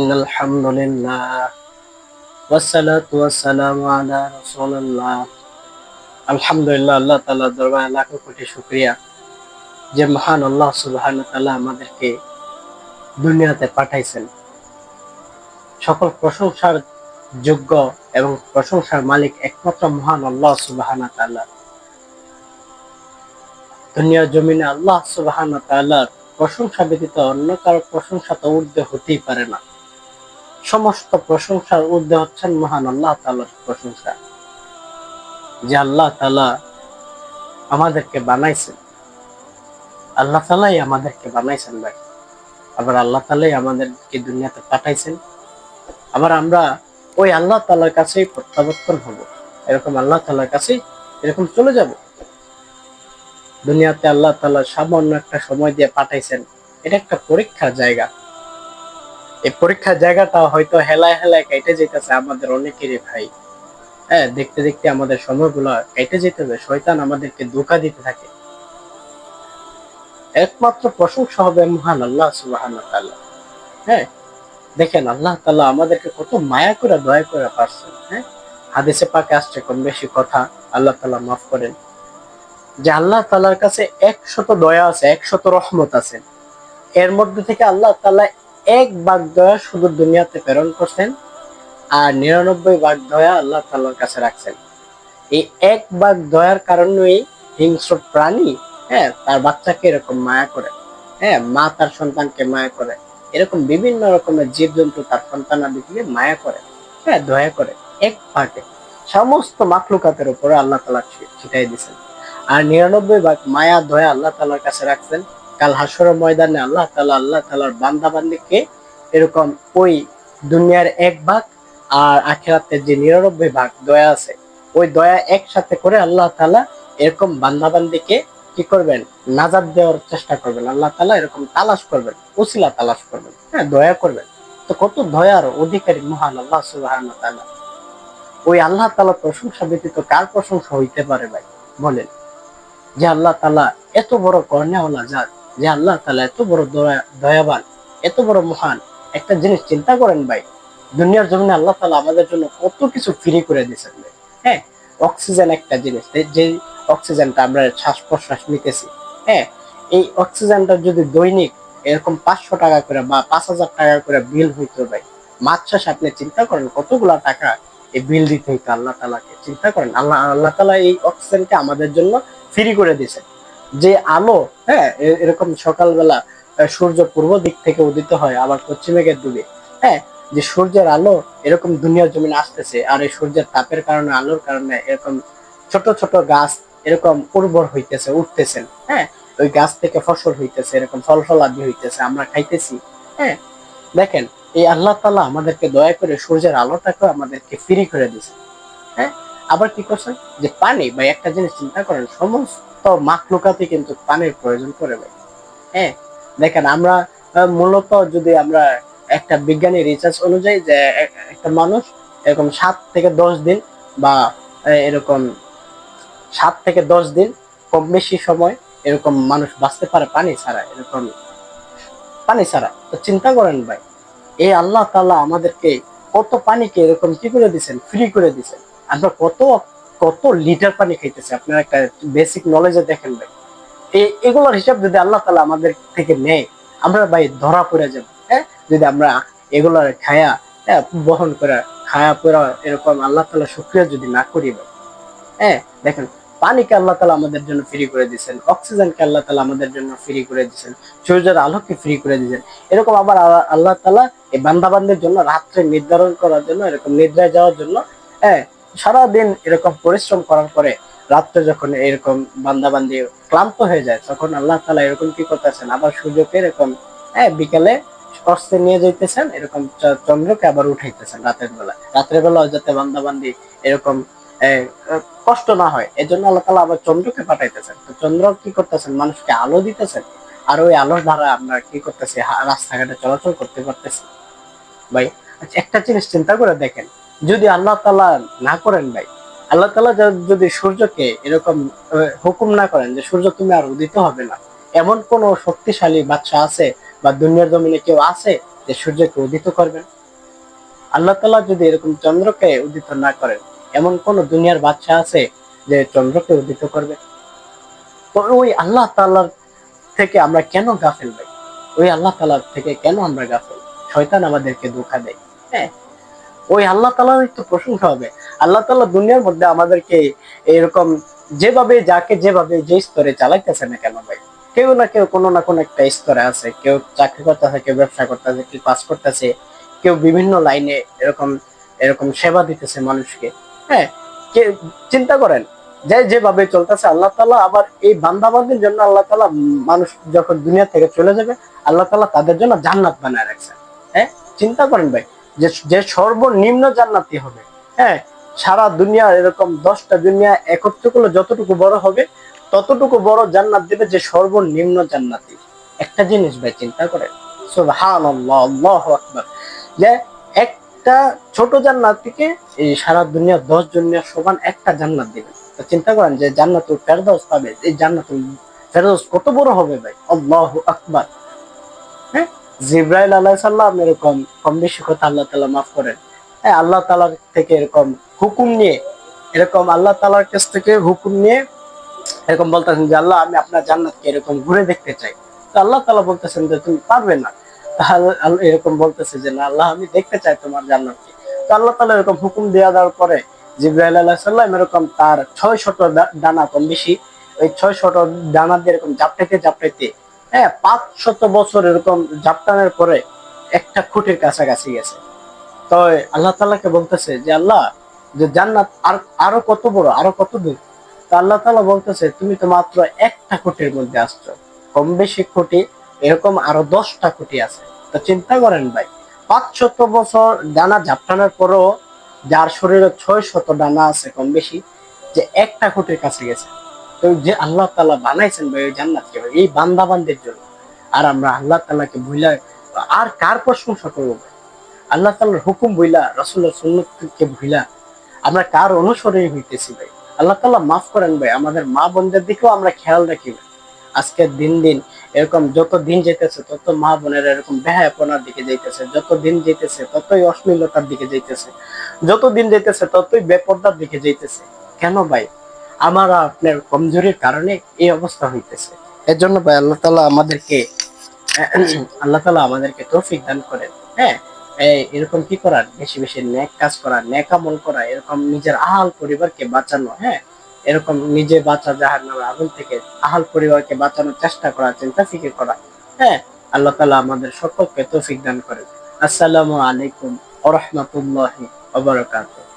إن الحمد لله والصلاة والسلام على رسول الله আলহামদুলিল্লাহ আল্লাহ তাআলা দরবারে লাখো কোটি শুকরিয়া যে মহান আল্লাহ সুবহানাহু তাআলা আমাদেরকে দুনিয়াতে পাঠাইছেন সকল প্রশংসার যোগ্য এবং প্রশংসার মালিক একমাত্র মহান আল্লাহ সুবহানাহু তাআলা দুনিয়ার জমিনে আল্লাহ সুবহানাহু তাআলার প্রশংসা ব্যতীত অন্য কারো প্রশংসা তো ঊর্ধ্বে হতেই পারে না সমস্ত প্রশংসার ঊর্ধ্বে হচ্ছেন মহান আল্লাহ তাআলার প্রশংসা। যে আল্লাহ তালা আমাদেরকে বানাইছেন। আল্লাহ তাআলাই আমাদেরকে বানাইছেন ভাই। আবার আল্লাহ তাআলাই আমাদেরকে দুনিয়াতে পাঠাইছেন। আবার আমরা ওই আল্লাহ তালার কাছেই প্রত্যাবর্তন হব। এরকম আল্লাহ তালার কাছেই এরকম চলে যাব। দুনিয়াতে আল্লাহ তালা সামান্য একটা সময় দিয়ে পাঠাইছেন। এটা একটা পরীক্ষার জায়গা। এই পরীক্ষার জায়গাটা হয়তো হেলায় হেলায় কেটে যেতেছে আমাদের অনেকেরই ভাই। হ্যাঁ দেখতে দেখতে আমাদের সময়গুলো কেটে যেতেছে শয়তান আমাদেরকে ধোকা দিতে থাকে। একমাত্র প্রশংসা হবে মহান আল্লাহ সুবাহান হ্যাঁ দেখেন আল্লাহ তাআলা আমাদেরকে কত মায়া করে, দয়া করে পারছেন। হ্যাঁ হাদিসে পাকে আসছে কম বেশি কথা, আল্লাহ তাআলা মাফ করেন। যে আল্লাহ তাআলার কাছে একশত দয়া আছে, একশত রহমত আছে। এর মধ্যে থেকে আল্লাহ তাআলা এক ভাগ দয়া শুধু দুনিয়াতে প্রেরণ করছেন আর নিরানব্বই ভাগ দয়া আল্লাহ তাআলার কাছে রাখছেন। এই এক ভাগ দয়ার কারণেই হিংস্র প্রাণী হ্যাঁ তার বাচ্চাকে এরকম মায়া করে হ্যাঁ মা তার সন্তানকে মায়া করে, এরকম বিভিন্ন রকমের জীবজন্তু তার সন্তানাদিকে মায়া করে হ্যাঁ দয়া করে এক ভাগে। সমস্ত মাকলুকাতের উপরে আল্লাহ তালা ছিটাই দিয়েছেন। আর নিরানব্বই ভাগ মায়া, দয়া আল্লাহ তালার কাছে রাখছেন। কাল হাসর ময়দানে আল্লাহ তালা আল্লাহ তালার বান্দা বান্দিকে এরকম ওই দুনিয়ার এক ভাগ আর আখেরাতের যে নিরানব্বই ভাগ দয়া আছে, ওই দয়া একসাথে করে আল্লাহ তালা এরকম বান্দা বান্দিকে কি করবেন? নাজাদ দেওয়ার চেষ্টা করবেন। আল্লাহ তালা এরকম তালাশ করবেন, উসিলা তালাশ করবেন হ্যাঁ দয়া করবেন। তো কত দয়ার অধিকারী মহান আল্লাহ সুবাহ ওই আল্লাহ তালা প্রশংসা ব্যতীত কার প্রশংসা হইতে পারে ভাই? বলেন যে আল্লাহ তালা এত বড় কর্ণে হলা যার যে আল্লাহ তালা এত বড় দয়াবান, এত বড় মহান, একটা জিনিস চিন্তা করেন ভাই, দুনিয়ার জমিনে আল্লাহ তালা আমাদের জন্য কত কিছু ফ্রি করে দিয়েছেন। হ্যাঁ অক্সিজেন একটা জিনিস যে অক্সিজেনটা আমরা শ্বাস প্রশ্বাস নিতেছি হ্যাঁ এই অক্সিজেনটা যদি দৈনিক এরকম পাঁচশো টাকা করে বা পাঁচ হাজার টাকা করে বিল হইতো ভাই মাছ চাষ আপনি চিন্তা করেন কতগুলা টাকা এই বিল দিতে হইতো আল্লাহ তালাকে চিন্তা করেন, আল্লাহ আল্লাহ তালা এই অক্সিজেনকে আমাদের জন্য ফ্রি করে দিয়েছেন যে আলো হ্যাঁ এরকম সকালবেলা সূর্য পূর্ব দিক থেকে উদিত হয় আবার পশ্চিমে গিয়ে ডুবে হ্যাঁ যে সূর্যের আলো এরকম দুনিয়ার জমিনে আসতেছে আর এই সূর্যের তাপের কারণে, আলোর কারণে এরকম ছোট ছোট গাছ এরকম উর্বর হইতেছে উঠতেছেন হ্যাঁ ওই গাছ থেকে ফসল হইতেছে, এরকম ফল ফলাদি হইতেছে, আমরা খাইতেছি। হ্যাঁ দেখেন, এই আল্লাহ তালা আমাদেরকে দয়া করে সূর্যের আলোটাকে আমাদেরকে ফ্রি করে দিয়েছে হ্যাঁ আবার কি করছেন? যে পানি বা একটা জিনিস চিন্তা করেন, সমস্ত মাখলুকাতে কিন্তু পানির প্রয়োজন করে ভাই হ্যাঁ দেখেন আমরা মূলত যদি আমরা একটা বিজ্ঞানী রিসার্চ অনুযায়ী যে একটা মানুষ এরকম সাত থেকে দশ দিন বা এরকম সাত থেকে দশ দিন কম বেশি সময় এরকম মানুষ বাঁচতে পারে পানি ছাড়া, এরকম পানি ছাড়া। তো চিন্তা করেন ভাই এই আল্লাহ তাআলা আমাদেরকে কত পানিকে এরকম কি করে দিছেন ফ্রি করে দিছেন আমরা কত কত লিটার পানি খাইতেছি? আপনারা একটা বেসিক নলেজে দেখেন ভাই। এই এগুলোর হিসাব যদি আল্লাহ তাআলা আমাদের থেকে নেয় আমরা ভাই ধরা পড়ে যাব হ্যাঁ? যদি আমরা এগুলোর খায়া হ্যাঁ, বহন করে খায়া পড়া এরকম আল্লাহ তাআলা শুক্রিয়া যদি না করি হ্যাঁ? দেখেন পানিকে আল্লাহ তালা আমাদের জন্য ফ্রি করে দিয়েছেন অক্সিজেনকে আল্লাহ তালা আমাদের জন্য ফ্রি করে দিয়েছেন সূর্যের আলোকে ফ্রি করে দিয়েছেন। এরকম আবার আল্লাহ- তালা এই বান্দাবান্দের জন্য রাত্রে নির্ধারণ করার জন্য এরকম নিদ্রায় যাওয়ার জন্য হ্যাঁ? সারাদিন এরকম পরিশ্রম করার পরে রাত্রে যখন এরকম বান্দাবান্দি ক্লান্ত হয়ে যায়, তখন আল্লাহ তালা এরকম কি করতেছেন? আবার সূর্যকে এরকম হ্যাঁ বিকালে অস্তে নিয়ে যাইতেছেন, এরকম চন্দ্রকে আবার উঠাইতেছেন রাতের বেলা। রাতের বেলা যাতে বান্দাবান্দি এরকম কষ্ট না হয় এই জন্য আল্লাহ তালা আবার চন্দ্রকে পাঠাইতেছেন। তো চন্দ্র কি করতেছেন? মানুষকে আলো দিতেছেন, আর ওই আলোর দ্বারা আমরা কি করতেছি? রাস্তাঘাটে চলাচল করতে পারতেছি ভাই আচ্ছা একটা জিনিস চিন্তা করে দেখেন যদি আল্লাহ তালা না করেন ভাই, আল্লাহ তালা যদি সূর্যকে এরকম হুকুম না করেন যে সূর্য তুমি আর উদিত হবে না, এমন কোন শক্তিশালী বাচ্চা আছে বা দুনিয়ার জমিনে কেউ আছে যে সূর্যকে উদিত করবেন আল্লাহ তালা যদি এরকম চন্দ্রকে উদিত না করেন, এমন কোন দুনিয়ার বাচ্চা আছে যে চন্দ্রকে উদিত করবে? তো ওই আল্লাহ তাল্লার থেকে আমরা কেন গাফেল ভাই? ওই আল্লাহ তালার থেকে কেন আমরা গাফেল? শয়তান আমাদেরকে ধোকা দেয়। হ্যাঁ ওই আল্লাহ তালারই একটু প্রশংসা হবে। আল্লাহ তালা দুনিয়ার মধ্যে আমাদেরকে এরকম যেভাবে, যাকে যেভাবে যে স্তরে চালাইতেছে না কেন ভাই? কেউ না কেউ কোনো না কোনো একটা স্তরে আছে। কেউ চাকরি করতেছে, কেউ ব্যবসা করতেছে, কেউ কাজ করতেছে, কেউ বিভিন্ন লাইনে এরকম এরকম সেবা দিতেছে মানুষকে। হ্যাঁ কে চিন্তা করেন, যে যেভাবে চলতেছে, আল্লাহ তালা আবার এই বান্দাবান্দির জন্য আল্লাহ তালা মানুষ যখন দুনিয়া থেকে চলে যাবে, আল্লাহ তালা তাদের জন্য জান্নাত বানায় রাখছেন হ্যাঁ চিন্তা করেন ভাই যে যে সর্বনিম্ন জান্নাতি হবে হ্যাঁ সারা দুনিয়া এরকম দশটা দুনিয়া একত্র করলে যতটুকু বড় হবে, ততটুকু বড় জান্নাত দেবে যে সর্বনিম্ন জান্নাতি। একটা জিনিস ভাই, চিন্তা সুবহানাল্লাহ, আল্লাহু আকবার। যে একটা ছোট জান্নাতিকে এই সারা দুনিয়া দশ দুনিয়া সমান একটা জান্নাত দিবেন চিন্তা করেন যে জান্নাতুল ফেরদাউস পাবে, এই জান্নাতুল ফেরদাউস কত বড় হবে ভাই? আল্লাহু আকবার। হ্যাঁ? জিব্রাইল আলাইহিস সালাম এরকম কম বেশি কথা আল্লাহ তাআলা মাফ করেন। হ্যাঁ আল্লাহ তাআলার থেকে এরকম হুকুম নিয়ে, এরকম আল্লাহ তাআলার কাছ থেকে হুকুম নিয়ে এরকম বলতেছেন যে, আল্লাহ, আমি আপনার জান্নাতকে এরকম ঘুরে দেখতে চাই। তো আল্লাহ তাআলা বলতেছেন যে, তুমি পারবে না। তাহলে এরকম বলতেছে যে, না, আল্লাহ, আমি দেখতে চাই তোমার জান্নাতকে। তো আল্লাহ তাআলা এরকম হুকুম দেওয়া দেওয়ার পরে জিব্রাইল আলাইহিস সালাম এরকম তার ছয় শত ডানা কম বেশি, ওই ছয় শত ডানা দিয়ে এরকম জাপটাইতে জাপটাইতে হ্যাঁ পাঁচ শত বছর এরকম জাপটানোর পরে একটা খুঁটির কাছাকাছি গেছে। তো আল্লাহ তাআলাকে বলতেছে যে, আল্লাহ, যে জান্নাত আর, আরও কত বড়, আরও কত দূর? তো আল্লাহ তাআলা বলতেছে, তুমি তো মাত্র একটা কোটির মধ্যে আসছো। কম বেশি কোটি এরকম আরও দশটা কোটি আছে। তো চিন্তা করেন ভাই, পাঁচ শত বছর ডানা ঝাপটানোর পরও যার শরীরে ছয় শত ডানা আছে কম বেশি, যে একটা কোটির কাছে গেছে। তো যে আল্লাহ তাআলা বানাইছেন ভাই ওই জান্নাতকে এই বান্দাবানদের জন্য। আর আমরা আল্লাহ তাআলাকে ভুলা আর কার প্রশংসা করব আল্লাহ তাআলার হুকুম বইলা রাসূলের সুন্নতকে ভুলা আমরা কার অনুসরণই হইতেছি ভাই? আল্লাহ তাআলা মাফ করেন ভাই, আমাদের মা বোনদের দিকেও আমরা খেয়াল রাখি ভাই। আজকে দিন দিন এরকম যত দিন যেতেছে তত মা বোনের এরকম বেহায়াপনার দিকে যাইতেছে, যত দিন যেতেছে ততই অশ্লীলতার দিকে যাইতেছে, যত দিন যেতেছে ততই বেপর্দার দিকে যাইতেছে। কেন ভাই? আমার আপনার কমজোরির কারণে এই অবস্থা হইতেছে। এর জন্য ভাই আল্লাহ তাআলা আমাদেরকে, আল্লাহ তাআলা আমাদেরকে তৌফিক দান করেন হ্যাঁ? এরকম কি করার বেশি বেশি নেক কাজ করা নেক আমল করা, এরকম নিজের আহাল পরিবারকে বাঁচানো হ্যাঁ? এরকম নিজে বাঁচা যাহার নামে আগুন থেকে আহাল পরিবারকে বাঁচানোর চেষ্টা করা, চিন্তা ফিকির করা হ্যাঁ? আল্লাহ তালা আমাদের সকলকে তৌফিক দান করেন। আসসালামু আলাইকুম ওয়া রাহমাতুল্লাহি ওয়া বারাকাতুহু।